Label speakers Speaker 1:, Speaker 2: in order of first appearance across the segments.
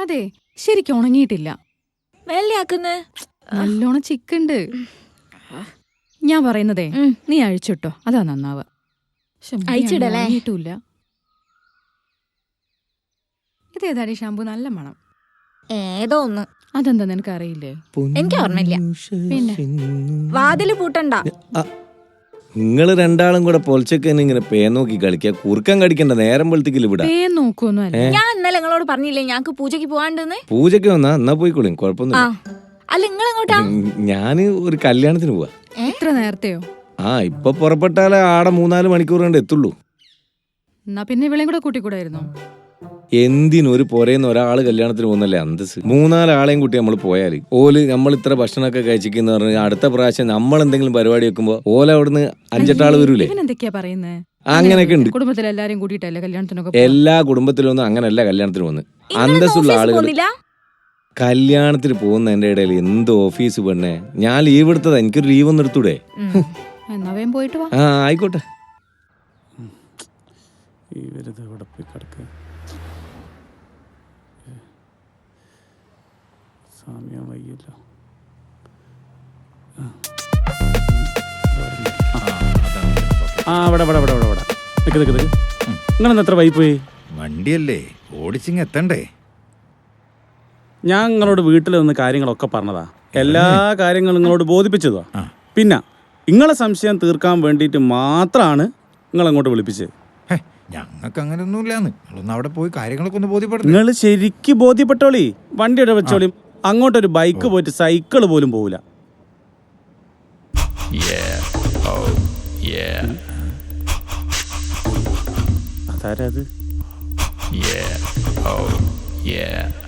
Speaker 1: അതെ ശരിക്കും ഉണങ്ങിയിട്ടില്ല.
Speaker 2: വെള്ളയാക്കുന്നേ
Speaker 1: നല്ലോണം ചിക്കുണ്ട്. ഞാൻ പറയുന്നതേ നീ അഴിച്ചിട്ടോ. അതാ നന്നാവ്.
Speaker 2: അഴിച്ചിടലേ?
Speaker 1: ഇതേതാടി ഷാമ്പു? നല്ല മണം.
Speaker 2: ഏതോ ഒന്ന്.
Speaker 1: അതെന്താ നിനക്ക് അറിയില്ലേ
Speaker 2: എനിക്ക് ഓർമ്മയില്ല.
Speaker 1: പിന്നെ?
Speaker 2: വാതിൽ പൂട്ടണ്ട.
Speaker 3: നിങ്ങൾ രണ്ടാളും കൂടെ പൊളിച്ചൊക്കെ ഇങ്ങനെ പേ നോക്കി കളിക്കുക കുറുക്കം കടിക്കണ്ട നേരം വെളുത്തിക്കില്ല ഇവിടെ
Speaker 1: പേ നോക്കൊന്നുമല്ല
Speaker 2: ഞാൻ ഇന്നലെ നിങ്ങളോട് പറഞ്ഞില്ലേ ഞങ്ങക്ക് പൂജയ്ക്ക് പോവാണ്ടെന്ന്
Speaker 3: പൂജയ്ക്ക് വന്നാ എന്നാ പോയിക്കോളും കുഴപ്പമൊന്നും
Speaker 2: അല്ല നിങ്ങൾ എങ്ങോട്ടാ
Speaker 3: ഞാൻ ഒരു കല്യാണത്തിന് പോവാ.
Speaker 1: എത്ര നേരത്തെയോ?
Speaker 3: ആ ഇപ്പൊ പുറപ്പെട്ടാലേ ആടെ മൂന്നാൽ മണിക്കൂർ കൊണ്ട് എത്തുള്ളൂ.
Speaker 1: എന്നാ പിന്നെ ഇവളെയും കൂടെ കൂട്ടിക്കൂടായിരുന്നു?
Speaker 3: എന്തിനും ഒരു പുരയുന്ന ഒരാൾ കല്യാണത്തിന് പോകുന്നല്ലേ അന്തസ് മൂന്നാലാളെയും കൂട്ടി നമ്മൾ പോയാൽ ഓൽ നമ്മൾ ഇത്ര ഭക്ഷണമൊക്കെ കഴിച്ചിരിക്കുന്ന പറഞ്ഞാൽ അടുത്ത പ്രാവശ്യം നമ്മൾ എന്തെങ്കിലും പരിപാടി വെക്കുമ്പോൾ ഓല അവിടുന്ന് അഞ്ചെട്ടാൾ വരൂലേ?
Speaker 1: എന്തൊക്കെയാ പറയുന്നത്
Speaker 3: അങ്ങനെയൊക്കെ ഉണ്ട്.
Speaker 1: കുടുംബത്തിൽ എല്ലാരും കൂട്ടിയിട്ടല്ലേ കല്യാണത്തിനൊക്കെ പോവാ?
Speaker 3: എല്ലാ കുടുംബത്തിലൊന്നും അങ്ങനല്ല കല്യാണത്തിന് പോകുന്നത്. അന്തസ്സുള്ള ആളുകൾ കല്യാണത്തിന് പോകുന്നതിന്റെ ഇടയിൽ എന്ത് ഓഫീസ് പെണ്ണേ? ഞാൻ ലീവ് എടുത്തത്. എനിക്കൊരു ലീവ് ഒന്ന് എടുത്തൂടെ.
Speaker 1: പോയിട്ട് വാ.
Speaker 3: ആ ആയിക്കോട്ടെ.
Speaker 4: ഇവരിത് ഇവിടെ പോയി കിടക്കുക സമയം വൈകില്ല ആ അവിടെ അവിടെ അവിടെ അവിടെ അവിടെ നിൽക്ക് നിൽക്ക് നിൽക്ക് നിങ്ങളെന്ന് എത്ര വൈ പോയി
Speaker 5: വണ്ടിയല്ലേ ഓടിച്ചിങ് എത്തണ്ടേ?
Speaker 4: ഞാൻ നിങ്ങളോട് വീട്ടിൽ നിന്ന് കാര്യങ്ങളൊക്കെ പറഞ്ഞതാ. എല്ലാ കാര്യങ്ങളും നിങ്ങളോട് ബോധിപ്പിച്ചതാ. പിന്നെ നിങ്ങളെ സംശയം തീർക്കാൻ വേണ്ടിയിട്ട് മാത്രമാണ് നിങ്ങൾ അങ്ങോട്ട് വിളിപ്പിച്ചത്.
Speaker 5: ഞങ്ങൾക്ക് അങ്ങനെയൊന്നുമില്ലാന്ന് നിങ്ങളൊന്ന് അവിടെ പോയി കാര്യങ്ങളൊക്കെ ഒന്ന് ബോധ്യപ്പെടുന്നു
Speaker 4: നിങ്ങൾ ശരിക്ക് ബോധ്യപ്പെട്ടോളി. വണ്ടിയുടെ വെച്ചോളി? അങ്ങോട്ടൊരു ബൈക്ക് പോയിട്ട് സൈക്കിൾ പോലും പോവില്ല. അതാരത്? Yeah.
Speaker 6: Oh, ഞാൻ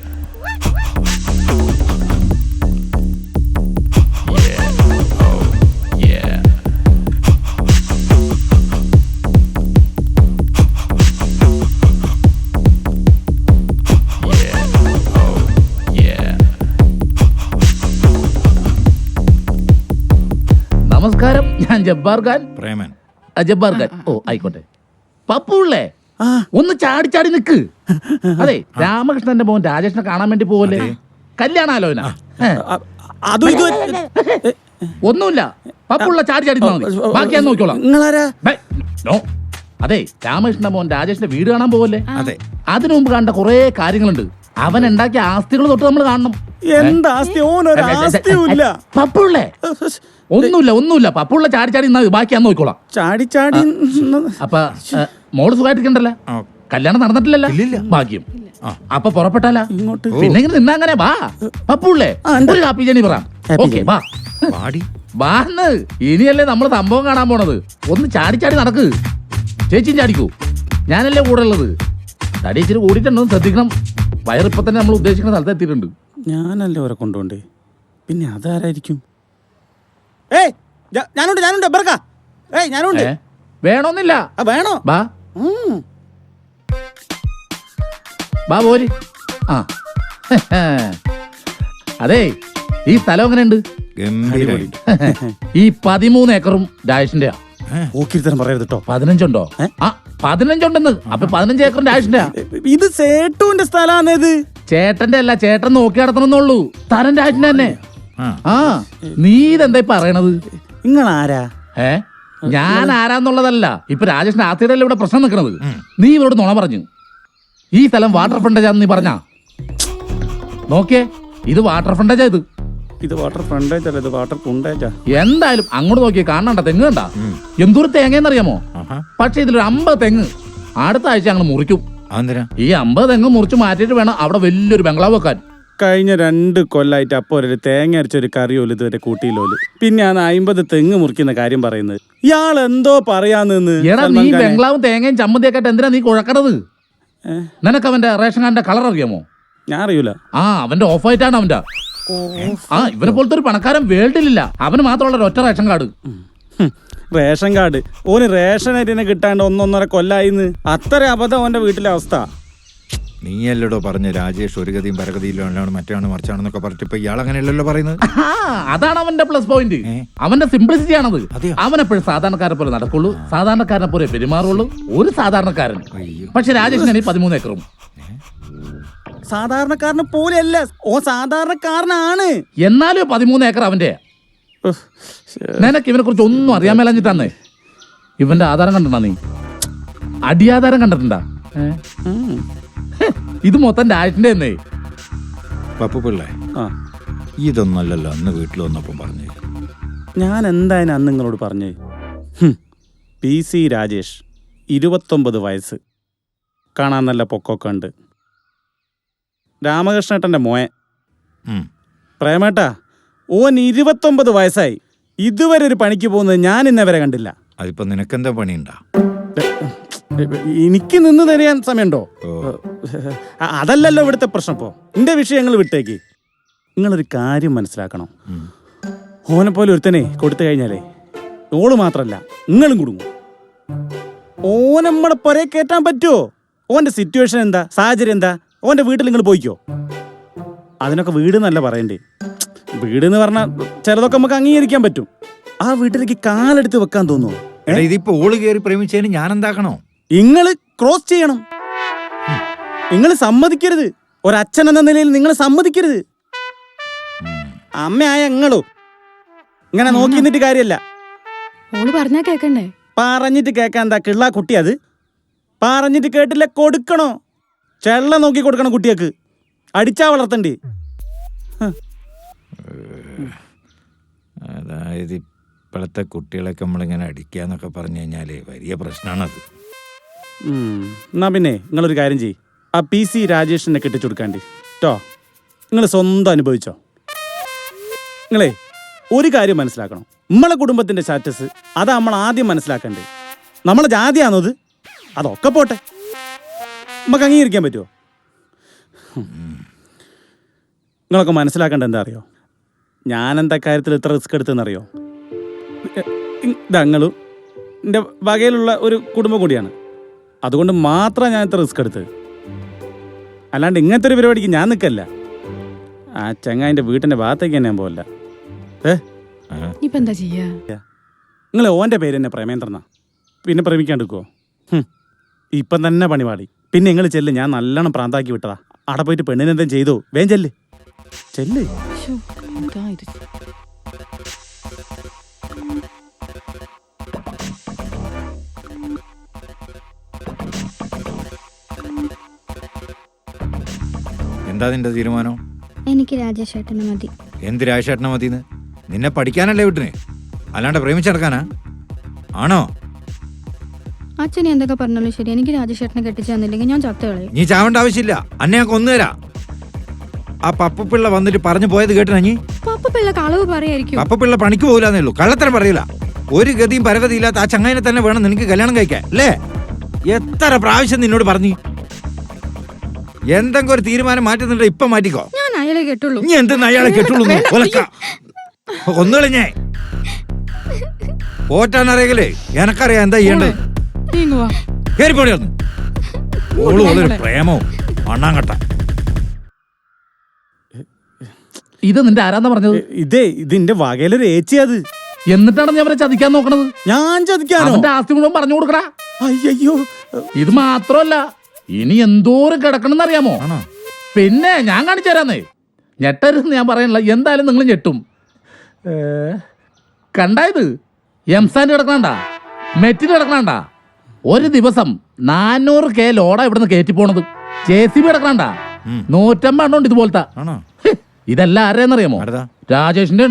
Speaker 6: ജബ്ബാർ ഖാൻ
Speaker 5: പ്രേമൻ
Speaker 6: ആ, ജബ്ബാർ ഖാൻ ഓ ആയിക്കോട്ടെ. പപ്പുള്ളേ
Speaker 4: ആ.
Speaker 6: ഒന്ന് ചാടി ചാടി നിക്ക്. അതെ രാമകൃഷ്ണന്റെ മോൻ രാജേഷിനെ കാണാൻ വേണ്ടി പോവല്ലേ? കല്യാണാലോചന. ഏ,
Speaker 4: അ- അതും ഇത്
Speaker 6: ഒന്നുമില്ല. പപ്പുള്ള ചാടി ചാടി നിന്നാ മതി. ബാക്കി ഞാൻ നോക്കിക്കോളാം.
Speaker 4: നിങ്ങളാരാ?
Speaker 6: ബേ, നോ. അതെ രാമകൃഷ്ണന്റെ മോൻ രാജേഷിന്റെ വീട് കാണാൻ പോവല്ലേ?
Speaker 5: അതെ.
Speaker 6: അതിനു മുമ്പ് കണ്ട കുറെ കാര്യങ്ങളുണ്ട്. അവൻ ഉണ്ടാക്കിയ ആസ്തികൾ തൊട്ട് നമ്മൾ കാണണം.
Speaker 4: എന്താ ആസ്തി? ഓനൊരു
Speaker 6: പപ്പുള്ളേ. ഒന്നുമില്ല ഒന്നുമില്ല. പപ്പുള്ള ചാടി ചാടി നിന്നാ. ബാക്കി ഞാൻ നോക്കിക്കോളാം.
Speaker 4: ചാടി ചാടി
Speaker 6: അപ്പൊ മോൾ സുഖമായിട്ടിരിക്കണ്ടല്ലേ കല്യാണം നടന്നിട്ടില്ലല്ലോ? ഭാഗ്യം. അപ്പൊ പുറപ്പെട്ടാലാ?
Speaker 4: ഇങ്ങോട്ട്.
Speaker 6: പിന്നെ ഇങ്ങനെ നിന്നാ അങ്ങനെ വാ. പപ്പുള്ളേ ഒരു കാപ്പി ജനി പറ. ഓക്കെ വാ.
Speaker 5: പാടി
Speaker 6: വാന്ന് ഇനിയല്ലേ നമ്മൾ സംഭവം കാണാൻ പോണത്. ഒന്ന് ചാടി ചാടി നടക്ക്. ചേച്ചിയും ചാടിക്കൂ. ഞാനല്ലേ കൂടെ ഉള്ളത്. തടി ഇച്ചിരി കൂടിയിട്ടുണ്ടോ. ശ്രദ്ധിക്കണം. വയറിപ്പോ തന്നെ നമ്മൾ ഉദ്ദേശിക്കുന്ന സ്ഥലത്ത് എത്തിയിട്ടുണ്ട്.
Speaker 4: ഞാനല്ലേ അവരെ കൊണ്ടുപോണ്ടേ പിന്നെ അതാരായിരിക്കും? ഏയ് ഞാ- ഞാനുണ്ട് ഞാനുണ്ട് ബർക്ക ഏയ് ഞാനുണ്ട്.
Speaker 6: ഏ? വേണമെന്നില്ല
Speaker 4: ആ വേണോ?
Speaker 6: ബാ.
Speaker 4: ഉം.
Speaker 6: ബാ പോര്. ആ. അതെ ഈ സ്ഥലം എങ്ങനെയുണ്ട്?
Speaker 5: ഉണ്ട്
Speaker 6: ഈ പതിമൂന്ന് ഏക്കറും ഡാഷിന്റെ
Speaker 4: ഓക്കിരിത്തരം പറയരുത് കേട്ടോ
Speaker 6: പതിനഞ്ചുണ്ടോ? ആ പതിനഞ്ചുണ്ടെന്ന്. അപ്പൊ പതിനഞ്ച് ഏക്കറും ഡാഷിന്റെ
Speaker 4: ഇത് സേട്ടുവിന്റെ സ്ഥലമാണ് ഇത്
Speaker 6: ചേട്ടന്റെ അല്ല ചേട്ടൻ നോക്കി നടത്തണമെന്നുള്ളൂ. തരന്റെ രാജന്റെ തന്നെ.
Speaker 5: ആ.
Speaker 6: നീ ഇതെന്താ പറയണത്?
Speaker 4: നിങ്ങൾ ആരാ
Speaker 6: ഏ? ഞാൻ ആരാന്നുള്ളതല്ല. ഇപ്പൊ രാജേഷിന്റെ ആത്തിയുടെ ഇവിടെ പ്രശ്നം നിൽക്കണത്? നീ ഇവരോട് നുണ പറഞ്ഞു. ഈ സ്ഥലം വാട്ടർ ഫ്രണ്ടേജാന്ന് നീ പറഞ്ഞാ? നോക്കേ ഇത് വാട്ടർ ഫ്രണ്ടേജാ ഇത്.
Speaker 4: ഇത് വാട്ടർ ഫ്രണ്ടേജ് അല്ല ഇത് വാട്ടർ ഫ്രണ്ടേജാ
Speaker 6: എന്തായാലും അങ്ങോട്ട് നോക്കിയേ കാണണ്ട തെങ്ങ് കണ്ട. എന്തൊരു തേങ്ങയെന്നറിയാമോ? പക്ഷെ ഇതിലൊരു അമ്പത് തെങ്ങ്. അടുത്ത ആഴ്ച ഞങ്ങൾ മുറിക്കും.
Speaker 5: അതെന്തിനാ?
Speaker 6: ഈ അമ്പത് തെങ്ങ് മുറിച്ച് മാറ്റിയിട്ട് വേണം അവിടെ വലിയൊരു ബംഗ്ലാവ് വെക്കാൻ
Speaker 4: കഴിഞ്ഞ രണ്ട് കൊല്ലായിട്ട് അപ്പൊ ഒരു തേങ്ങ അരച്ചൊരു കറി കറിയോൽ ഇതുവരെ കൂട്ടിയില്ലോൽ. പിന്നെ ആണ് അമ്പത് തെങ്ങ് മുറിക്കുന്ന കാര്യം പറയുന്നത്. ഇയാൾ എന്തോ പറയാന്ന്
Speaker 6: എടാ നീ ബംഗ്ലാവും തേങ്ങയും ചമ്മന്തിയൊക്കെ ആയിട്ട് എന്തിനാ നീ കുഴക്കണത്? നിനക്ക് അവന്റെ റേഷൻ കാർഡിന്റെ കളർ അറിയാമോ?
Speaker 4: ഞാൻ അറിയൂല.
Speaker 6: ആ അവന്റെ ഓഫ് ആയിട്ടാണ് അവന്റെ. ആ ഇവരെ പോലത്തെ ഒരു പണക്കാരൻ വേൾഡിലില്ല. അവന് മാത്രമുള്ള ഒരു ഒറ്റ റേഷൻ കാർഡ്.
Speaker 4: ഹും, റേഷൻ കാർഡ്. ഓന് റേഷൻ അരിനെ കിട്ടാണ്ട് ഒന്നൊന്നര കൊല്ലായിന്ന്. അത്ര അബദ്ധം ഓന്റെ വീട്ടിലെ അവസ്ഥ.
Speaker 5: നീയല്ലടോ പറഞ്ഞ രാജേഷ് ഒരു ഗതിയും പരഗതിയിലാണ് മറ്റാണ് മറിച്ചാണെന്നൊക്കെ പറഞ്ഞിട്ട് ഇപ്പൊ ഇയാൾ അങ്ങനെയല്ലല്ലോ പറയുന്നത്?
Speaker 6: ആ, അതാണ് അവന്റെ പ്ലസ് പോയിന്റ് അവന്റെ സിംപ്ലിസിറ്റി ആണത്. അവനെപ്പോഴും സാധാരണക്കാരെ പോലെ നടക്കുള്ളൂ. സാധാരണക്കാരനെ പോലെ പെരുമാറുള്ളൂ. ഒരു സാധാരണക്കാരൻ. പക്ഷെ രാജേഷിന് പതിമൂന്ന് ഏക്കറും.
Speaker 4: സാധാരണക്കാരനെ പോലെയല്ല. ഓ സാധാരണക്കാരനാണ്.
Speaker 6: എന്നാലും പതിമൂന്ന് ഏക്കർ അവന്റെ. നിനക്ക് ഇവനെ കുറിച്ച് ഒന്നും അറിയാൻ മേലഞ്ഞിട്ടാന്നേ. ഇവന്റെ ആധാരം കണ്ടിട്ടാ നീ? അടിയാധാരം കണ്ടിട്ടുണ്ടാ? ഇത് മൊത്തം ഡാറ്റിന്റെ എന്നേ
Speaker 5: പപ്പു പിള്ളേ ഇതൊന്നല്ലല്ലോ അന്ന് വീട്ടിൽ വന്നപ്പം പറഞ്ഞു.
Speaker 4: ഞാൻ എന്തായാലും അന്ന് നിങ്ങളോട് പറഞ്ഞു. പി സി രാജേഷ് ഇരുപത്തൊമ്പത് വയസ്സ്. കാണാൻ നല്ല പൊക്കൊക്കെ ഉണ്ട്. രാമകൃഷ്ണേട്ടന്റെ മോയെ പ്രേമേട്ടാ ഓൻ ഇരുപത്തൊമ്പത് വയസ്സായി. ഇതുവരെ ഒരു പണിക്ക് പോകുന്നത് ഞാൻ ഇന്നവരെ കണ്ടില്ല.
Speaker 5: അതിപ്പോ നിനക്കെന്താ പണിയുണ്ടാ?
Speaker 4: എനിക്ക് നിന്ന് തരാൻ സമയമുണ്ടോ? അതല്ലല്ലോ ഇവിടുത്തെ പ്രശ്നം ഇപ്പോ. എന്റെ വിഷയങ്ങൾ വിട്ടേക്ക്. നിങ്ങളൊരു കാര്യം മനസ്സിലാക്കണം. ഓനെ പോലെ ഒരുത്തനെ കൊടുത്തു കഴിഞ്ഞാലേ ഓൾ മാത്രല്ല നിങ്ങളും കുടുങ്ങും. ഓനെ നമ്മളെ പുരയെ കയറ്റാൻ പറ്റുമോ ഓന്റെ സിറ്റുവേഷൻ എന്താ? സാഹചര്യം എന്താ? ഓന്റെ വീട്ടിൽ നിങ്ങൾ പോയിക്കോ? അതിനൊക്കെ വീട് എന്നല്ല പറയണ്ടേ. വീട് എന്ന് പറഞ്ഞാൽ ചിലതൊക്കെ നമുക്ക് അംഗീകരിക്കാൻ പറ്റും. ആ വീട്ടിലേക്ക് കാലെടുത്ത് വെക്കാൻ തോന്നുന്നു
Speaker 5: എടാ, ഇതിപ്പോ ഓൾ കയറി പ്രേമിച്ചതിന് ഞാൻ എന്താക്കണോ
Speaker 4: നിങ്ങൾ ക്രോസ് ചെയ്യണം. നിങ്ങൾ സമ്മതിക്കരുത്. ഒരച്ഛൻ എന്ന നിലയിൽ നിങ്ങൾ സമ്മതിക്കരുത്. അമ്മയായ ഞങ്ങളോ ഇങ്ങനെ നോക്കി നിന്നിട്ട് കാര്യമല്ല
Speaker 1: ഓൾ പറഞ്ഞാ കേക്കണ്ടേ?
Speaker 4: പറഞ്ഞിട്ട് കേൾക്കാൻ എന്താ കിള്ള കുട്ടി അത്? പറഞ്ഞിട്ട് കേട്ടില്ല കൊടുക്കണോ? ചെള്ള നോക്കി കൊടുക്കണം കുട്ടിയക്ക് അടിച്ചാ വളർത്തണ്ടേ?
Speaker 5: അതായത് ഇപ്പോഴത്തെ കുട്ടികളൊക്കെ നമ്മളിങ്ങനെ അടിക്കുക എന്നൊക്കെ പറഞ്ഞു കഴിഞ്ഞാൽ വലിയ പ്രശ്നമാണത്.
Speaker 4: എന്നാ പിന്നെ നിങ്ങളൊരു കാര്യം ചെയ്യ്. ആ പി സി രാജേഷിനെ കെട്ടിച്ചു കൊടുക്കാണ്ടി കേട്ടോ നിങ്ങൾ സ്വന്തം അനുഭവിച്ചോ? നിങ്ങളെ ഒരു കാര്യം മനസ്സിലാക്കണം. നമ്മളെ കുടുംബത്തിന്റെ സ്റ്റാറ്റസ് അതാ നമ്മൾ ആദ്യം മനസ്സിലാക്കണ്ടേ നമ്മളെ ജാതിയാണോ അത്? അതൊക്കെ പോട്ടെ. നമുക്ക് അംഗീകരിക്കാൻ പറ്റുമോ നിങ്ങളൊക്കെ മനസ്സിലാക്കേണ്ട എന്താ അറിയോ? ഞാൻ എന്താ കാര്യത്തിൽ ഇത്ര റിസ്ക് എടുത്തെന്നറിയോ ഞങ്ങളും എന്റെ വകയിലുള്ള ഒരു കുടുംബം കൂടിയാണ്. അതുകൊണ്ട് മാത്രം ഞാൻ ഇത്ര റിസ്ക് എടുത്തത്. അല്ലാണ്ട് ഇങ്ങനത്തെ ഒരു പരിപാടിക്ക് ഞാൻ നിൽക്കല്ല. ആ ചങ്ങായിന്റെ വീട്ടിന്റെ ഭാഗത്തേക്ക് തന്നെ ഞാൻ പോകില്ല ഏ
Speaker 1: ഇപ്പൊ എന്താ ചെയ്യാ?
Speaker 4: നിങ്ങൾ ഓന്റെ പേര് തന്നെ പ്രേമേന്ദ്രനാ. പിന്നെ പ്രേമിക്കാണ്ടിരിക്കുമോ ഇപ്പം തന്നെ പണിപാടി പിന്നെ നിങ്ങൾ ചെല്ല് ഞാൻ നല്ലോണം പ്രാന്താക്കി വിട്ടതാ. അവിടെ പോയിട്ട് പെണ്ണിനെന്തെങ്കിലും ചെയ്തു? വേം ചെല്ല്. ചെല്ല്.
Speaker 1: എന്താ ഇത്
Speaker 5: എന്താ നിന്റെ തീരുമാനം?
Speaker 7: എനിക്ക് രാജേഷേട്ടനെ മതി.
Speaker 5: എന്ത് രാജേഷേട്ടനെ മതിന്ന്? നിന്നെ പഠിക്കാനല്ലേ വിട്ടിന്? അല്ലാണ്ട് പ്രേമിച്ചെടുക്കാനാ? ആണോ?
Speaker 7: അച്ഛനെ എന്തൊക്കെ പറഞ്ഞാലും ശരി. എനിക്ക് രാജേഷേട്ടനെ കെട്ടിച്ചു തന്നില്ലെങ്കിൽ ഞാൻ ചത്ത കളയും.
Speaker 5: നീ ചാവേണ്ട ആവശ്യമില്ല. അന്നെ ഞാൻ കൊന്നുതരാ. ആ പപ്പപ്പിള്ള വന്നിട്ട് പറഞ്ഞു പോയത് കേട്ടിനാ നീ?
Speaker 1: പപ്പ പിള്ള കളവ് പറയായിരിക്കും.
Speaker 5: പപ്പപ്പിള്ള പണിക്ക് പോകില്ലെന്നേ ഉള്ളൂ. കള്ളത്തരം പറയില്ല. ഒരു ഗതിയും പരഗതി ഇല്ലാത്ത ആ ചങ്ങായിനെ തന്നെ വേണം നിനക്ക് കല്യാണം കഴിക്കാൻ അല്ലേ? എത്ര പ്രാവശ്യം നിന്നോട് പറഞ്ഞു? എന്തെങ്കിലും ഒരു തീരുമാനം മാറ്റുന്നുണ്ട്? ഇപ്പൊ മാറ്റിക്കോ.
Speaker 1: ഞാൻ അയാളെ കേട്ടുള്ളൂ.
Speaker 5: നീ എന്തെന്ന് അയാളെ കെട്ടുള്ളൂ എനക്കറിയാം എന്താ ചെയ്യണ്ടേ
Speaker 1: നീങ്ങുവാ
Speaker 5: കേറിപ്പോടി ഒന്ന്. ഓൾ ഓളൊരു പ്രേമവും അണ്ണാങ്കട്ട.
Speaker 6: ഇത് നിന്റെ ആരാന്നാ പറഞ്ഞത്?
Speaker 4: ഇതേ ഇതിന്റെ വകയിലൊരു ഏച്ചി അത്.
Speaker 6: എന്നിട്ടാണ് ഞാൻ അവരെ ചതിക്കാൻ നോക്കണത്?
Speaker 4: ഞാൻ ചതിക്കാനോ?
Speaker 6: അവന്റെ ആസ്തി മുഴുവൻ പറഞ്ഞു കൊടുക്കടാ.
Speaker 4: അയ്യോ
Speaker 6: ഇത് മാത്രമല്ല ഇനി എന്തോരം കിടക്കണം അറിയാമോ? പിന്നെ ഞാൻ കാണിച്ചു തരാന്നേ. ഞെട്ടരുതെന്ന് ഞാൻ പറയണില്ല എന്തായാലും നിങ്ങൾ ഞെട്ടും. കണ്ടായത് കണ്ടായത് എംസാൻ കിടക്കണണ്ട? മെറ്റിൽ കിടക്കണണ്ട? ഒരു ദിവസം നാനൂറ് കെ ലോഡാ ഇവിടുന്ന് കയറ്റി പോണത്. ജെ സി ബി കിടക്കണണ്ട. നൂറ്റമ്പത് ഇതുപോലത്തെ. ഇതെല്ലാം
Speaker 5: ആരെന്നറിയാമോ?
Speaker 6: രാജേഷിന്റെ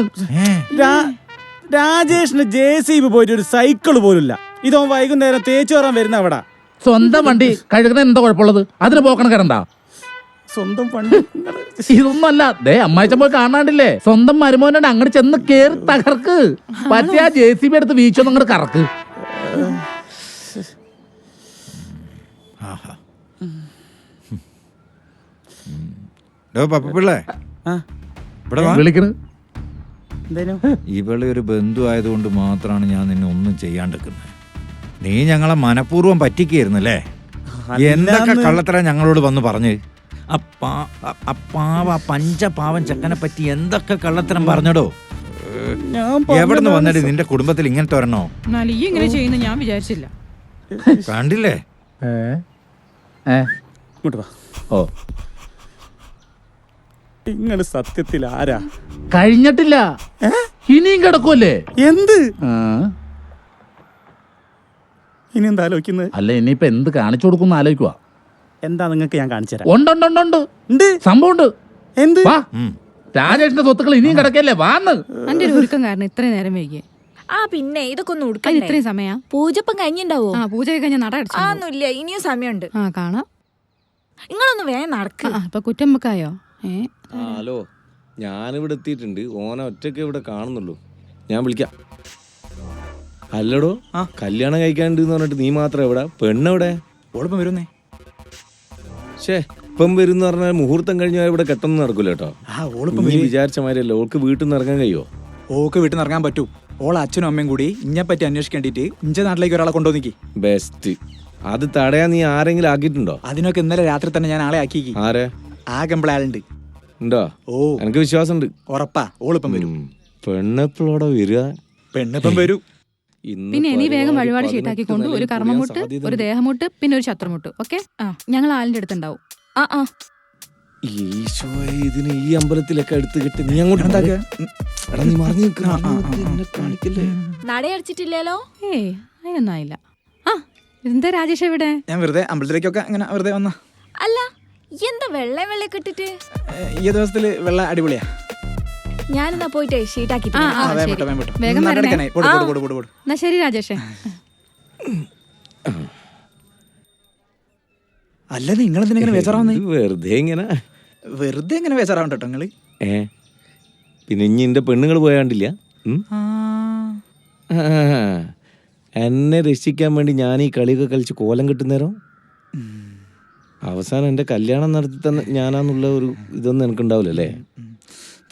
Speaker 4: രാജേഷിന് ജെ സി ബി പോയിട്ട് ഒരു സൈക്കിൾ പോലില്ല ഇതോ വൈകുന്നേരം തേച്ചു വരാൻ വരുന്ന അവിടെ.
Speaker 6: സ്വന്തം വണ്ടി കഴുകുന്ന എന്താ കുഴപ്പമുള്ളത്? അതിന് പോക്കണ കിടണ്ട
Speaker 4: സ്വന്തം വണ്ടി.
Speaker 6: ഇതൊന്നല്ല ദേ അമ്മായിച്ച പോയി കാണാണ്ടില്ലേ? സ്വന്തം മരുമോനോട് അങ്ങോട്ട് ചെന്ന് കേറി തകർക്ക്. പറ്റിയ ജെ സി ബി എടുത്ത് വീച്ചൊന്നും അങ്ങോട്ട് കറക്ക്.
Speaker 5: ഡോ പപ്പപ്പിള്ളേ
Speaker 4: ആ
Speaker 5: ഇവിടെ വാ.
Speaker 6: വിളിക്കണ്.
Speaker 5: ഇവളെ ഒരു ബന്ധു ആയതുകൊണ്ട് മാത്രമാണ് ഞാൻ നിന്നെ ഒന്നും ചെയ്യാണ്ടിരിക്കുന്നത്. നീ ഞങ്ങളെ മനഃപൂർവം പറ്റിക്കായിരുന്നല്ലേ? എന്തൊക്കെ. കള്ളത്തര ഞങ്ങളോട് വന്ന് പറഞ്ഞ്? ആ പാ- ആ- ആ പാവ ആ പഞ്ചപാവൻ ചെക്കനെ പറ്റി എന്തൊക്കെ കള്ളത്തരം പറഞ്ഞടോ?
Speaker 4: ഞാൻ
Speaker 5: എവിടെ നിന്ന് വന്നിട്ട് നിന്റെ കുടുംബത്തിൽ ഇങ്ങനത്തെ ഒരെണ്ണോ?
Speaker 1: ഈ ഇങ്ങനെ ചെയ്യുന്ന ഞാൻ വിചാരിച്ചില്ല.
Speaker 5: കണ്ടില്ലേ?
Speaker 6: ഏ? ഏ?
Speaker 4: ഇങ്ങോട്ട് വാ.
Speaker 6: ഓ.
Speaker 4: നിങ്ങൾ സത്യത്തിൽ ആരാ?
Speaker 6: കഴിഞ്ഞിട്ടില്ല. ഇനിയും കിടക്കുമല്ലേ
Speaker 4: എന്ത്. ഇനി എന്താ ആലോചിക്കുന്നത്?
Speaker 6: അല്ല ഇനിയിപ്പൊ എന്ത് കാണിച്ചു കൊടുക്കുന്ന ആലോചിക്കുക
Speaker 4: എന്താ നിങ്ങൾക്ക് ഞാൻ കാണിച്ചു തരാം.
Speaker 6: ഉണ്ട് ഉണ്ട് ഉണ്ട് ഉണ്ട്.
Speaker 4: ഉണ്ട്.
Speaker 6: സംഭവം ഉണ്ട്
Speaker 4: എന്ത്?
Speaker 6: വാ. രാജേഷിന്റെ സ്വത്തുക്കൾ ഇനിയും കിടക്കല്ലേ വാന്ന്
Speaker 1: എന്റെ ഒരു ഒരുക്കം കാരണം ഇത്രയും നേരം വൈകി
Speaker 2: ആ പിന്നെ ഇതൊക്കെ ഒന്ന് ഉടുക്കാൻ
Speaker 1: ഇത്രയും സമയം?
Speaker 2: പൂജപ്പം കഴിഞ്ഞിണ്ടാവോ?
Speaker 1: ആ പൂജ കഴിഞ്ഞ നട അടച്ചു.
Speaker 2: ആന്നുമില്ല ഇനിയും സമയമുണ്ട്.
Speaker 1: ആ കാണാം.
Speaker 2: നിങ്ങളൊന്ന് വേഗം നടക്ക്.
Speaker 1: ആ ഇപ്പൊ കുറ്റം വെക്കായോ? ഏ?
Speaker 3: ആ ഹലോ. ഞാനിവിടെ എത്തിയിട്ടുണ്ട്. ഓനെ ഒറ്റയ്ക്ക് ഇവിടെ കാണുന്നുള്ളൂ. ഞാൻ വിളിക്കാം. അല്ലടോ ആ. കല്യാണം കഴിക്കാണ്ട് എന്ന് പറഞ്ഞിട്ട് നീ മാത്രം എവിടെ? പെണ്ണെവിടെ?
Speaker 8: ഓളിപ്പം വരുന്നേ.
Speaker 3: ഷേ ഇപ്പം വരുന്ന പറഞ്ഞാൽ മുഹൂർത്തം കഴിഞ്ഞാൽ ഇവിടെ കെട്ടൊന്നും നടക്കൂല കേട്ടോ.
Speaker 8: ആ ഓളിപ്പം
Speaker 3: നീ
Speaker 8: വരും.
Speaker 3: വിചാരിച്ച മാതിരിയല്ല ഓൾക്ക് വീട്ടിൽ നിന്ന് ഇറങ്ങാൻ കഴിയോ?
Speaker 8: ഓക്ക് വീട്ടിൽ നിന്ന് ഇറങ്ങാൻ പറ്റൂ. ഓൾ അച്ഛനും അമ്മയും കൂടി ഇഞ്ഞെ പറ്റി അന്വേഷിക്കേണ്ടിട്ട് ഇഞ്ച നാട്ടിലേക്ക് ഒരാളെ കൊണ്ടുവന്നിക്ക്
Speaker 3: ബെസ്റ്റ് അത് തടയാൻ നീ ആരെങ്കിലും ആക്കിയിട്ടുണ്ടോ?
Speaker 8: അതിനൊക്കെ ഇന്നലെ രാത്രി തന്നെ ഞാൻ ആളെ ആക്കി
Speaker 3: ആരെ?
Speaker 8: ആ ഗംബിളാളുണ്ട്
Speaker 3: ഉണ്ടോ?
Speaker 8: ഓ.
Speaker 3: എനിക്ക് വിശ്വാസമുണ്ട്.
Speaker 8: ഉറപ്പാ. ഓളിപ്പം വരും.
Speaker 3: പെണ്ണെപ്പോഴോടെ വരിക.
Speaker 8: പെണ്ണിപ്പം വരൂ.
Speaker 1: പിന്നെ ഇനി വേഗം വഴിപാട് ഷീട്ടാക്കിക്കൊണ്ട് ഒരു കർമ്മമുട്ട് ഒരു ദേഹമുട്ട് പിന്നെ ഒരു ശത്രുമുട്ട്. ഓക്കെ? ആ ഞങ്ങൾ ആലിന്റെ അടുത്തുണ്ടാവും.
Speaker 2: ആ ആ.
Speaker 3: ഈശോയെ ഇതിന് ഈ അമ്പലത്തിലൊക്കെ അടുത്ത് കിട്ടി നീ അങ്ങോട്ട് നടയടിച്ചിട്ടില്ലല്ലോ ഏ നീ
Speaker 1: അതിനൊന്നും ആയില്ല. ആ എന്താ രാജേഷ് എവിടെ
Speaker 8: ഞാൻ വെറുതെ അമ്പലത്തിലേക്കൊക്കെ അങ്ങനെ വെറുതെ വന്ന.
Speaker 2: അല്ല എന്താ വെള്ള
Speaker 8: ഈ ദിവസത്തിൽ വെള്ള അടിപൊളിയാ
Speaker 2: ഞാനെന്നാ പോയിട്ടേ ഷീട്ടാക്കി
Speaker 1: ആ, ആ,
Speaker 8: വേഗം
Speaker 1: ശരി.
Speaker 8: വിട്ടോ, വേഗം വിട്ടോ.
Speaker 1: വേഗം
Speaker 8: നട
Speaker 1: വരണേ.
Speaker 8: അടയ്ക്കാനായി. പോട്, പോട്, പോട്, പോട്, പോട്.
Speaker 1: എന്നാ ശരി രാജേഷേ
Speaker 8: അല്ല നിങ്ങൾ എന്തിനാ വേച്ചാറാവുന്നേ
Speaker 3: ഇത് വെറുതെ ഇങ്ങനെ
Speaker 8: വെറുതെ എങ്ങനെ കേട്ടോ നിങ്ങൾ
Speaker 3: ഏ പിന്നെ ഇനി എന്റെ പെണ്ണുങ്ങൾ പോയാണ്ടില്ല ഉം? ആ, എന്നെ രക്ഷിക്കാൻ വേണ്ടി ഞാൻ ഈ കളിയൊക്കെ കളിച്ച് കോലം കിട്ടുന്നേരം അവസാനം എന്റെ കല്യാണം നടത്തി തന്നെ ഞാനാന്നുള്ള ഒരു ഇതൊന്നും എനിക്കുണ്ടാവില്ലല്ലേ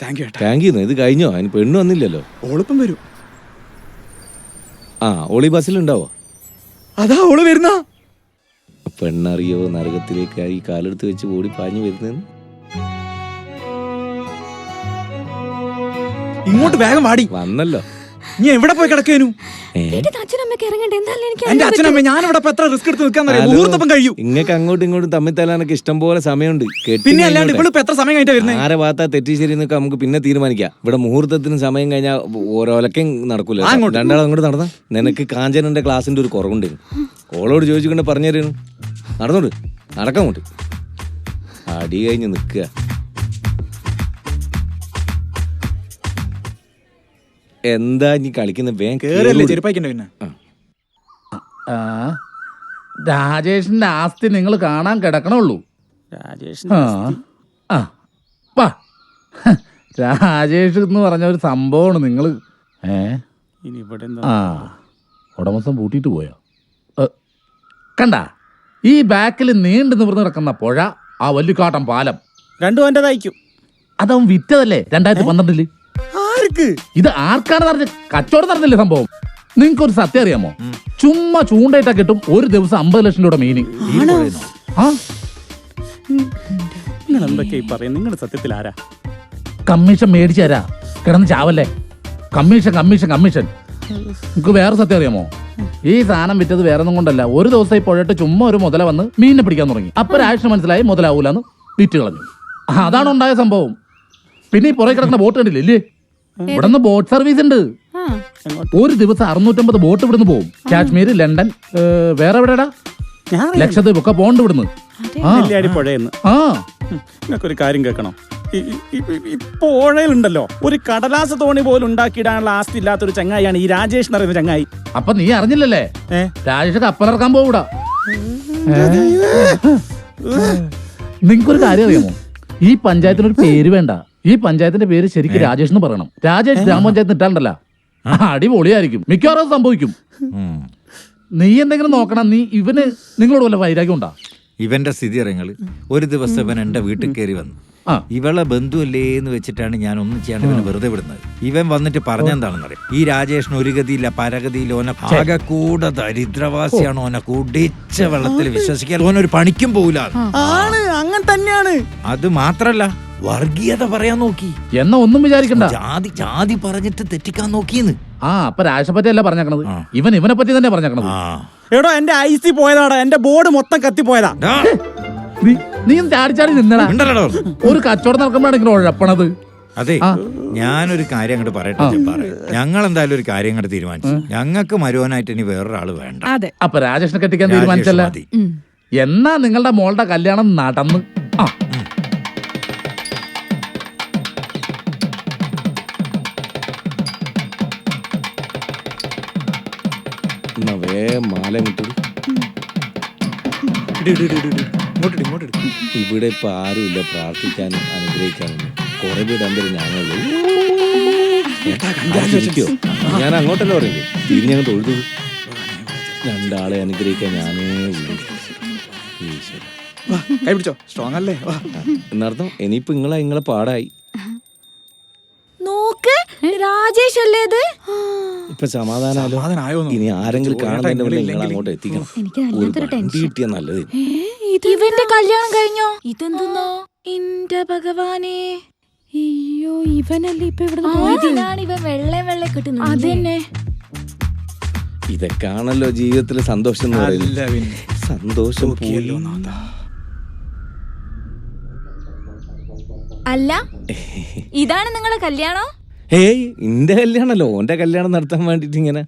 Speaker 8: താങ്ക് യു
Speaker 3: താങ്ക് യു ഇത് കഴിഞ്ഞോ? അതിന് പെണ്ണ് വന്നില്ലല്ലോ.
Speaker 8: ഓളിപ്പം വരും.
Speaker 3: ആ ഓളി ബസ്സിലുണ്ടാവോ?
Speaker 8: അതാ ഓൾ വരുന്ന.
Speaker 3: പെണ്ണറിയോ നരകത്തിലേക്കായി കാലെടുത്ത് വെച്ച് ഓടി പാഞ്ഞു വരുന്നതെന്ന്
Speaker 8: ഇങ്ങോട്ട് വേഗം വാടി.
Speaker 3: വന്നല്ലോ.
Speaker 8: നീ എവിടെ പോയി കിടക്കേനു?
Speaker 3: ഏ.
Speaker 1: വീട്ടിൽ അച്ഛനമ്മയൊക്കെ ഇറങ്ങണ്ടേ. എന്തായാലും എനിക്ക്
Speaker 8: എന്റെ അച്ഛനമ്മ ഞാൻ ഇവിടെ എത്ര റിസ്ക് എടുത്ത് നിൽക്കാൻ
Speaker 3: ഹലോ.
Speaker 8: മുഹൂർത്തപ്പം കഴിയും.
Speaker 3: ഇങ്ങക്ക് അങ്ങോട്ടും ഇങ്ങോട്ടും തമ്മിൽ തല്ലാനൊക്കെ ഇഷ്ടം പോലെ സമയമുണ്ട്. കെട്ടി
Speaker 8: പിന്നെ അല്ലാണ്ട്
Speaker 3: കഴിഞ്ഞോട്ടെ.
Speaker 8: ഇവളിപ്പോ എത്ര സമയം കഴിഞ്ഞാ വരുന്നത്
Speaker 3: ആരെ ഭാഗത്താ തെറ്റി ശരി എന്നൊക്കെ നമുക്ക് പിന്നെ തീരുമാനിക്കാം. ഇവിടെ മുഹൂർത്തത്തിന് സമയം കഴിഞ്ഞാൽ ഓരോലക്കും നടക്കൂല?
Speaker 8: ആ, അങ്ങോട്ട്.
Speaker 3: രണ്ടാളും അങ്ങോട്ട് നടന്ന? നിനക്ക് കാഞ്ചനന്റെ ക്ലാസിന്റെ ഒരു കുറവുണ്ട്. ഓളോട് ചോദിച്ചുകൊണ്ട് പറഞ്ഞു തരുന്നു നടന്നോട്. നടക്കാം അങ്ങോട്ട്. അടി കഴിഞ്ഞ് നിൽക്കുക. എന്താ നീ കളിക്കുന്ന? വേഗം
Speaker 8: കേറല്ലേ
Speaker 3: കേറൂടി.
Speaker 8: ചെരുപ്പായിക്കണ്ട പിന്നെ?
Speaker 6: ആ. രാജേഷിന്റെ ആസ്തി നിങ്ങൾ കാണാൻ കിടക്കണുള്ളൂ.
Speaker 4: രാജേഷ്
Speaker 6: ആ. ആ. വാ. ഹ, രാജേഷ് എന്ന് പറഞ്ഞ ഒരു സംഭവമാണ് നിങ്ങൾ ഏ?
Speaker 4: ഇനി ഇവിടെ എന്താ?
Speaker 6: ആ. ഉടമസ്ഥൻ പൂട്ടിയിട്ട് പോയോ? ഏ, കണ്ട? ഈ ബാക്കിൽ നീണ്ടു നിവർന്ന് കിടക്കുന്ന പുഴ ആ വല്ലിക്കാട്ടം പാലം.
Speaker 4: രണ്ടു തയ്ക്കും
Speaker 6: അതവൻ വിറ്റതല്ലേ? രണ്ടായിരത്തി പന്ത്രണ്ടിൽ?
Speaker 4: ആർക്ക്?
Speaker 6: ഇത് ആർക്കാണ് നടന്ന കച്ചവടം നടന്നില്ലേ സംഭവം? നിങ്ങൾക്ക് ഒരു സത്യം അറിയാമോ? ചുമ്മാ ചൂണ്ടയിട്ടാ കിട്ടും ഒരു ദിവസം അമ്പത് ലക്ഷം രൂപ മീന് ആ?
Speaker 4: നിങ്ങൾ എന്തൊക്കെയാ ഈ പറയുന്നത്? നിങ്ങൾ സത്യത്തിൽ ആരാ?
Speaker 6: കമ്മീഷൻ മേടിച്ചു തരാ. കിടന്ന് ചാവല്ലേ? Commission commission commission. നിങ്ങൾക്ക് വേറെ സത്യം അറിയാമോ? ഈ സാധനം വിറ്റത് വേറെ ഒന്നും കൊണ്ടല്ല. ഒരു ദിവസം ഈ പുഴയിട്ട് ചുമ്മാ ഒരു മുതല വന്ന് മീനിനെ പിടിക്കാൻ തുടങ്ങി. അപ്പൊ രാഷ്ട്രം മനസ്സിലായി മുതലാവൂലെന്ന് വിറ്റ് കളഞ്ഞു അതാണ് ഉണ്ടായ സംഭവം. പിന്നെ ഈ പുറകെ കിടക്കുന്ന ബോട്ട് കണ്ടില്ലേ? ഇല്ലേ ഇവിടെ നിന്ന് ബോട്ട് സർവീസ് ഉണ്ട്.
Speaker 1: ആ.
Speaker 6: ഒരു ദിവസം അറുന്നൂറ്റമ്പത് ബോട്ട് ഇവിടുന്ന് പോകും കാശ്മീർ ലണ്ടൻ വേറെ എവിടെടാ?
Speaker 4: ഞാൻ
Speaker 6: ലക്ഷദ്വീപ് ഒക്കെ പോണ്ട് ഇവിടുന്ന്
Speaker 4: പുഴയെന്ന്.
Speaker 6: ആ.
Speaker 4: നിനക്കൊരു ഒരു കാര്യം കേൾക്കണം. പുഴയിലുണ്ടല്ലോ. ഒരു കടലാസ തോണി പോലും ഉണ്ടാക്കിയിടാനുള്ള ആസ്തി ഇല്ലാത്തൊരു ചങ്ങായിയാണ് ഈ രാജേഷ് എന്ന് പറയുന്ന ചങ്ങായി.
Speaker 6: അപ്പൊ നീ അറിഞ്ഞില്ലല്ലേ? രാജേഷ് കപ്പലിറക്കാൻ പോകൂടാ നിങ്ങൾക്കൊരു കാര്യം അറിയാമോ? ഈ പഞ്ചായത്തിനൊരു പേര് വേണ്ട. ഈ പഞ്ചായത്തിന്റെ പേര് ശരിക്കും രാജേഷ് എന്ന് പറയണം. രാജേഷ് ഗ്രാമപഞ്ചായത്ത് ഇട്ടാണ്ടല്ല. അടിപൊളിയായിരിക്കും മിക്കവാറും അത് സംഭവിക്കും. നീ എന്തെങ്കിലും നോക്കണം. നീ ഇവന് നിങ്ങളോട് വല്ല വൈരാഗ്യം ഉണ്ടാ?
Speaker 5: ഇവന്റെ സ്ഥിതി അറിയങ്ങൾ. ഒരു ദിവസം ഇവൻ എന്റെ വീട്ടിൽ കയറി വന്നു. ഇവളെ ബന്ധുവല്ലേ എന്ന് വെച്ചിട്ടാണ് ഞാൻ ഒന്നും ചെയ്യാണ്ട് ഇവനെ വെറുതെ വിടുന്നത്. ഇവൻ വന്നിട്ട് പറഞ്ഞെന്താണെന്ന് അറിയാം. ഈ രാജേഷിന് ഒരു ഗതിയില്ല പരഗതിയില്ല. ഓനെ ആകെ കൂട ദരിദ്രവാസിയാണ് ഓനെ കുടിച്ച വെള്ളത്തിൽ വിശ്വസിക്കാൻ ഓനൊരു പണിക്കും പോകില്ല
Speaker 4: ആണ് അങ്ങനെ തന്നെയാണ്.
Speaker 5: അത് മാത്രല്ല. വർഗീയത പറയാൻ നോക്കി.
Speaker 6: എന്നാ ഒന്നും വിചാരിക്കണ്ട.
Speaker 5: ജാതി ജാതി പറഞ്ഞിട്ട് തെറ്റിക്കാൻ നോക്കിന്ന്
Speaker 6: ആ അപ്പൊ രാഷ്ട്രപതി പറ്റി അല്ല പറഞ്ഞേക്കണത് ഇവൻ ഇവനെ പറ്റി തന്നെ പറഞ്ഞേക്കണത്.
Speaker 4: എടോ എന്റെ ഐ സി പോയതാടാ. എന്റെ ബോർഡ് മൊത്തം കത്തിപ്പോയതാ
Speaker 6: നീ ചാടി ചാടി നിന്നടാ. ഒരു കച്ചവടം നടക്കുമ്പോഴാണ് ഇങ്ങനെ ഉഴപ്പണത്.
Speaker 5: അതെ. ഞാനൊരു കാര്യം അങ്ങോട്ട് പറയട്ടെ ഞങ്ങൾ എന്തായാലും ഒരു കാര്യം അങ്ങോട്ട് തീരുമാനിച്ചു. ഞങ്ങൾക്ക് മരുവനായിട്ട് ഇനി വേറൊരാൾ വേണ്ട.
Speaker 1: അതെ.
Speaker 6: അപ്പൊ രാജേഷിനെ കെട്ടിക്കാൻ തീരുമാനിച്ചല്ല. എന്നാ നിങ്ങളുടെ മോളുടെ കല്യാണം നടന്ന്. ആ.
Speaker 3: എന്നാ വേ മാല
Speaker 8: ഇങ്ങോട്ടിട്
Speaker 3: ഇവിടെ ഇപ്പൊ ആരുമില്ല പ്രാർത്ഥിക്കാനും അനുഗ്രഹിക്കാനും കുറെ പേര് അമ്പര് ഞാനുള്ളൂ? ഞാൻ അങ്ങോട്ടല്ല പറയുന്നത്. ഞങ്ങൾ തൊഴുതു. രണ്ടാളെ അനുഗ്രഹിക്കാൻ ഞാനേ ഉള്ളൂ.
Speaker 8: സ്ട്രോങ് അല്ലേ?
Speaker 3: എന്നർത്ഥം ഇനിയിപ്പോ നിങ്ങളെ നിങ്ങളെ പാടായി.
Speaker 2: നോക്ക് രാജേഷ് അല്ലേ ഇത്?
Speaker 3: ഇപ്പൊ
Speaker 8: സമാധാനമായോ
Speaker 3: ഇനി ആരെങ്കിലും കാണുന്നതിന്റെ മുന്നേ നിങ്ങൾ അങ്ങോട്ട് എത്തിക്കണം.
Speaker 7: എനിക്ക്
Speaker 3: ഒരു വണ്ടി
Speaker 7: ടെൻഷൻ.
Speaker 3: കിട്ടിയാ നല്ലത്.
Speaker 2: ഇവന്റെ കല്യാണം കഴിഞ്ഞോ? ഇതെന്തെന്നോ? എന്റെ ഭഗവാനെ.
Speaker 1: അയ്യോ ഇവനല്ലേ ഇപ്പൊ ഇവിടെ
Speaker 2: ഇവൻ വെള്ളെ വെള്ളെ കിട്ടുന്നത്?
Speaker 1: അതന്നെ.
Speaker 3: ഇതൊക്കെയാണല്ലോ ജീവിതത്തിലെ സന്തോഷം എന്ന് പറയുന്നത്. സന്തോഷം
Speaker 8: പോയല്ലോ
Speaker 3: പോയി.
Speaker 2: അല്ല ഇതാണ് നിങ്ങളെ കല്യാണം?
Speaker 3: ഏയ് ഇന്റെ കല്യാണല്ലോ ഓന്റെ കല്യാണം നടത്താൻ വേണ്ടിട്ട് ഇങ്ങനെ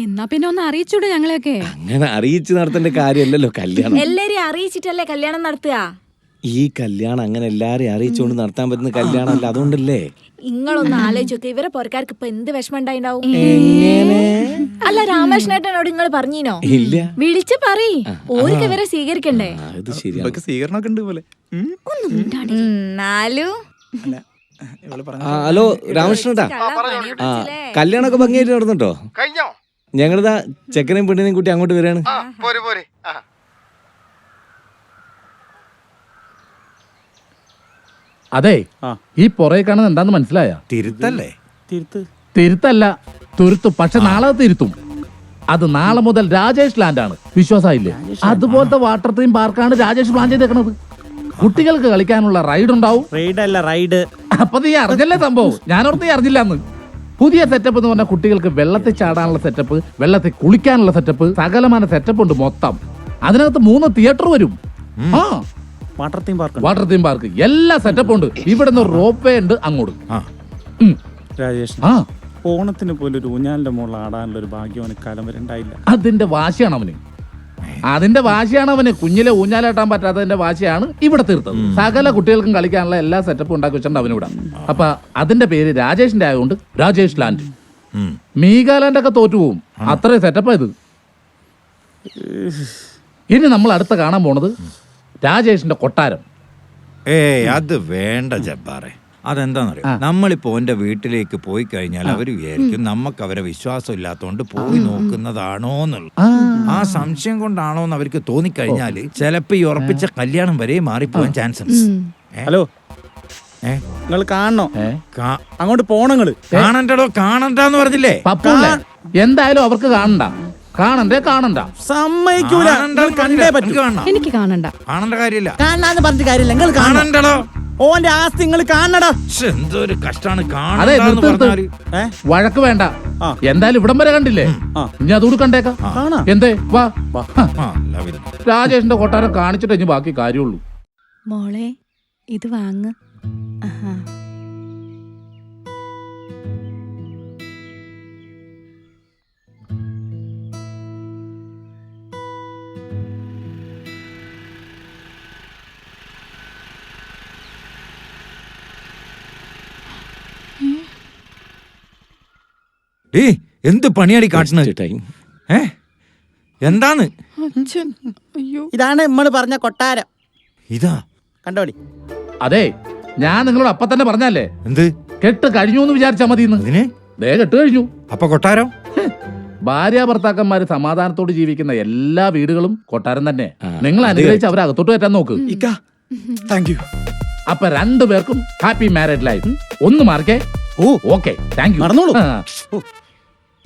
Speaker 1: എന്നാ പിന്നെ ഒന്ന് അറിയിച്ചൂടെ ഞങ്ങളെയൊക്കെ
Speaker 3: അങ്ങനെ അറിയിച്ചു നടത്തേണ്ട കാര്യമല്ലല്ലോ കല്യാണം
Speaker 2: എല്ലാരെയും അറിയിച്ചിട്ടല്ലേ കല്യാണം നടത്തുക
Speaker 3: ഈ കല്യാണം അങ്ങനെ എല്ലാരെയും അറിയിച്ചുകൊണ്ട് നടത്താൻ പറ്റുന്ന കല്യാണമല്ല അതുകൊണ്ടല്ലേ
Speaker 2: നിങ്ങളൊന്ന് ആലോചിച്ചൊക്കെ ഇവരെ പുറക്കാർക്ക് ഇപ്പൊ എന്ത് വിഷമം ഉണ്ടായിണ്ടാവും
Speaker 3: എങ്ങനെ
Speaker 2: അല്ല രാമകൃഷ്ണേട്ടനോട് നിങ്ങൾ പറഞ്ഞിനോ
Speaker 3: ഇല്ല
Speaker 2: വിളിച്ച് പറയ് ഓർക്ക് ഇവരെ സ്വീകരിക്കണ്ടേ
Speaker 3: അത് ശരിയാണ്
Speaker 8: സ്വീകരണമൊക്കെ ഉണ്ട് പോലെ.
Speaker 2: എന്നാലും
Speaker 3: ഹലോ രാമകൃഷ്ണട്ടാ ആ കല്യാണമൊക്കെ ഭംഗിയായിട്ട് നടന്നിട്ടോ?
Speaker 9: കഴിഞ്ഞോ?
Speaker 3: ഞങ്ങളിതാ ചെക്കനെയും പെണ്ണിനെയും കൂട്ടി അങ്ങോട്ട് വരികയാണ്
Speaker 9: പോരെ പോരെ. ആ.
Speaker 6: അതെ ഈ പുറകെ കാണുന്നത് എന്താന്ന് മനസ്സിലായ?
Speaker 5: തിരുത്തല്ലേ?
Speaker 4: തിരുത്ത്.
Speaker 6: തിരുത്തല്ല തുരുത്തും. പക്ഷെ നാളെ തിരുത്തും. അത് നാളെ മുതൽ രാജേഷ് ലാൻഡ് ആണ്. വിശ്വാസമായില്ലേ അതുപോലത്തെ വാട്ടർ തീം പാർക്കാണ് രാജേഷ് പ്ലാൻ ചെയ്തേക്കണത്. കുട്ടികൾക്ക് കളിക്കാനുള്ള റൈഡ് ഉണ്ടാവും.
Speaker 4: റൈഡ് അല്ല റൈഡ്
Speaker 6: അപ്പൊ നീ അറിഞ്ഞല്ലേ സംഭവം? ഞാനോർത്ത് നീ അറിഞ്ഞില്ലെന്ന്. പുതിയ സെറ്റപ്പ് എന്ന് പറഞ്ഞാൽ കുട്ടികൾക്ക് വെള്ളത്തിൽ ചാടാനുള്ള സെറ്റപ്പ് വെള്ളത്തിൽ കുളിക്കാനുള്ള സെറ്റപ്പ് സകലമാന സെറ്റപ്പ് ഉണ്ട് മൊത്തം. അതിനകത്ത് മൂന്ന് തിയേറ്റർ വരും. ആ.
Speaker 4: Water theme park
Speaker 6: water theme park എല്ലാ സെറ്റപ്പും ഉണ്ട്. ഇവിടെ നിന്ന് റോപ്പ് വേ ഉണ്ട് അങ്ങോട്ട്. ഉം.
Speaker 4: രാജേഷ്
Speaker 6: ആ.
Speaker 4: ഓണത്തിന് പോലും ഒരു ഊഞ്ഞാലിന്റെ മുകളിൽ ആടാനുള്ള ഒരു ഭാഗ്യം അവന് കാലം വരെ ഉണ്ടായില്ല.
Speaker 6: അതിന്റെ വാശിയാണ് അവന്. അതിന്റെ വാശിയാണ് അവന് കുഞ്ഞിലെ ഊഞ്ഞാലാട്ടാൻ പറ്റാത്തതിന്റെ വാശിയാണ് ഇവിടെ തീർത്തത്. സകല കുട്ടികൾക്കും കളിക്കാനുള്ള എല്ലാ സെറ്റപ്പും ഉണ്ടാക്കി വെച്ചിട്ടുണ്ട് അവനിവിടെ. അപ്പൊ അതിന്റെ പേര് രാജേഷിന്റെ ആയതുകൊണ്ട് രാജേഷ് ലാൻഡ്. മീഗാലാൻഡ് ഒക്കെ തോറ്റുപോകും അത്രയും സെറ്റപ്പാ ഇത്. ഇനി നമ്മൾ അടുത്ത കാണാൻ പോണത് രാജേഷിന്റെ കൊട്ടാരം.
Speaker 5: ഏയ് അത് വേണ്ട ജബ്ബാറെ. അതെന്താന്നറിയോ? നമ്മളിപ്പോ എന്റെ വീട്ടിലേക്ക് പോയി കഴിഞ്ഞാൽ അവർ വിചാരിക്കും നമുക്ക് അവരെ വിശ്വാസം ഇല്ലാത്തോണ്ട് പോയി നോക്കുന്നതാണോ എന്നുള്ളത്
Speaker 6: ആ.
Speaker 5: സംശയം കൊണ്ടാണോ എന്ന് അവർക്ക് തോന്നിക്കഴിഞ്ഞാൽ ചിലപ്പോൾ ഈ ഉറപ്പിച്ച കല്യാണം വരെ മാറിപ്പോവാൻ ചാൻസ് ഉണ്ട്
Speaker 4: ഹലോ.
Speaker 5: ഏ?
Speaker 4: നിങ്ങൾ കാണണോ? അങ്ങോട്ട് പോണങ്ങൾ
Speaker 5: കാണണ്ടോ കാണണ്ടെന്ന് പറഞ്ഞില്ലേ?
Speaker 6: എന്തായാലും അവർക്ക് കാണണ്ട. കാണണ്ടേ കാണണ്ട.
Speaker 4: സമ്മതിക്കൂല. കണ്ടേ? പറ്റൂ.
Speaker 5: എനിക്ക്
Speaker 1: കാണണ്ട.
Speaker 5: കാണണ്ട കാര്യമില്ല.
Speaker 4: കാണാന്ന് പറഞ്ഞ കാര്യമില്ല. നിങ്ങൾ കാണണ്ടോ
Speaker 5: കാണണ്ടടോ?
Speaker 4: ഓന്റെ ആസ്തി നിങ്ങൾ കാണണടാ.
Speaker 5: എന്തൊരു കഷ്ടാണ്
Speaker 6: അതെ
Speaker 5: കാണണ്ടെന്ന്
Speaker 6: നിർത്ത് നിർത്ത്. വഴക്ക് വേണ്ട. എന്തായാലും ഇവിടം വരെ കണ്ടില്ലേ. ഇനി അതുകൂടി കണ്ടേക്കാം.
Speaker 4: കാണാം.
Speaker 6: എന്തേ? വാ
Speaker 5: വാ.
Speaker 6: രാജേഷിന്റെ കൊട്ടാരം കാണിച്ചിട്ട് ഇനി ബാക്കി കാര്യമുള്ളൂ.
Speaker 1: മോളെ ഇത് വാങ്ങ്. ആഹാ.
Speaker 5: ഏയ് എന്ത് പണിയാടി കാട്ടുന്നത്? ഏ? എന്താന്ന്?
Speaker 4: ഇതാണ് നമ്മൾ പറഞ്ഞ കൊട്ടാരം.
Speaker 5: ഇതാ.
Speaker 4: കണ്ടോളി.
Speaker 6: അതെ ഞാൻ നിങ്ങളോട് അപ്പൊ തന്നെ പറഞ്ഞല്ലേ
Speaker 5: എന്ത്?
Speaker 6: കെട്ട് കഴിഞ്ഞു എന്ന് വിചാരിച്ചാ മതി ദേ കെട്ട് കഴിഞ്ഞു.
Speaker 5: അപ്പൊ കൊട്ടാരം?
Speaker 6: ഭാര്യ ഭർത്താക്കന്മാര് സമാധാനത്തോട് ജീവിക്കുന്ന എല്ലാ വീടുകളും കൊട്ടാരം തന്നെ. നിങ്ങൾ അനുഗ്രഹിച്ച് അവരെ അകത്തോട്ട് കയറ്റാൻ നോക്ക്.
Speaker 8: താങ്ക് യു
Speaker 6: അപ്പൊ രണ്ടു പേർക്കും ഹാപ്പി മാരേജ് ലൈഫ് ഒന്ന് മാർക്കേ
Speaker 4: ഓ.
Speaker 6: ഓക്കെ താങ്ക് യു
Speaker 4: നടന്നോളൂ.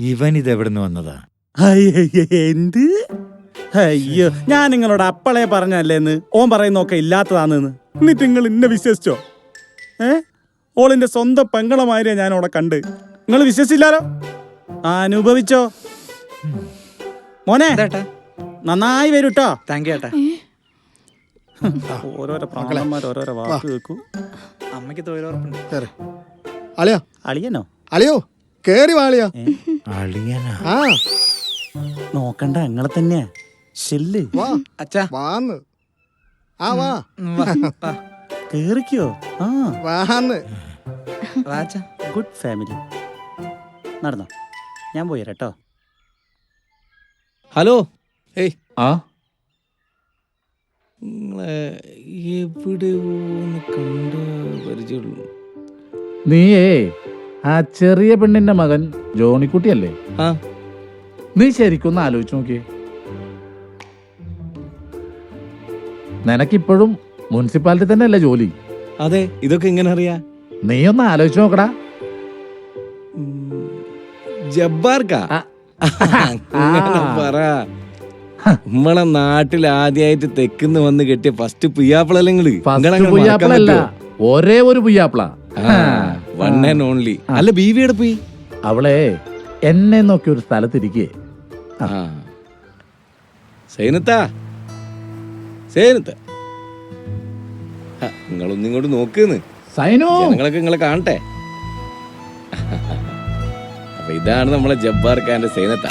Speaker 5: ഇവൻ ഇത് നിന്ന് വന്നതാ
Speaker 4: എന്ത്? അയ്യോ ഞാൻ നിങ്ങളോട് അപ്പളേ പറഞ്ഞല്ലേന്ന് ഓൻ പറയുന്നൊക്കെ ഇല്ലാത്തതാണെന്ന്. എന്നിട്ട് നിങ്ങൾ ഇന്നെ വിശ്വസിച്ചോ? ഏ? ഓളിന്റെ സ്വന്തം പെങ്ങളമാരിയാ ഞാൻ അവിടെ കണ്ട്. നിങ്ങൾ വിശ്വസിച്ചില്ലാലോ? ആ, അനുഭവിച്ചോ? മോനെ
Speaker 8: നന്നായി
Speaker 4: നന്നായി കേട്ടോ
Speaker 8: താങ്ക് യു ഏട്ടാ.
Speaker 4: ഓരോരോ പ്രാണന്മാർ ഓരോരോ വാക്ക് കേൾക്കൂ.
Speaker 8: അമ്മയ്ക്ക് തൊഴിലുറപ്പുണ്ട്
Speaker 9: അളിയാ.
Speaker 4: അളിയനോ?
Speaker 9: അളിയോ. കേറി വാളിയാ.
Speaker 5: അളിയനാ.
Speaker 9: ആ.
Speaker 4: നോക്കണ്ട അങ്ങളെ തന്നെയാ. ഷെല്ല്
Speaker 9: വാ.
Speaker 8: അച്ഛാ.
Speaker 9: വാന്ന്. ആ വാ.
Speaker 8: ഉം, വാ, വാ.
Speaker 4: കേറിക്കോ? ആ.
Speaker 9: വാന്ന്.
Speaker 4: Good family. നടന്നോ. ഞാൻ പോയി കേട്ടോ.
Speaker 3: ഹലോ. ഏയ്.
Speaker 6: ആ.
Speaker 3: നിങ്ങളെ എവിടെ കണ്ട പരിചയമുള്ളൂ.
Speaker 6: നീയേ ആ ചെറിയ പെണ്ണിന്റെ മകൻ ജോണിക്കുട്ടിയല്ലേ?
Speaker 3: ആ.
Speaker 6: നീ ശരിക്കൊന്ന് ആലോചിച്ചു നോക്കിയേ. നിനക്കിപ്പോഴും മുനിസിപ്പാലിറ്റി തന്നെ അല്ലേ ജോലി?
Speaker 3: അതെ ഇതൊക്കെ എങ്ങനെ അറിയാ?
Speaker 6: നീ ഒന്ന് ആലോചിച്ച് നോക്കടാ.
Speaker 3: ജബ്ബാർക്കാ?
Speaker 6: ആ.
Speaker 3: അങ്ങനെ പറ. നമ്മളെ നാട്ടിൽ ആദ്യമായിട്ട് തെക്കുന്ന് വന്ന് കെട്ടിയ ഫസ്റ്റ്
Speaker 6: ഫസ്റ്റ് പുയ്യാപ്പിളല്ല ഒരേ ഒരു പുയ്യാപ്പിള.
Speaker 3: വൺ ആൻഡ് ഓൺലി അല്ല ബീവിയുടെ പോയി?
Speaker 6: അവളെ എന്നെ നോക്കി ഒരു സ്ഥലത്തിരിക്കേ.
Speaker 3: ആ. സൈനത്താ. സൈനത്ത. നിങ്ങളൊന്നും ഇങ്ങോട്ട് നോക്കുന്ന്.
Speaker 6: സൈനോ!
Speaker 3: നിങ്ങളൊക്കെ നിങ്ങളെ കാണട്ടെ. അപ്പൊ ഇതാണ് നമ്മളെ ജബ്ബാർ ഖാന്റെ സൈനത്ത.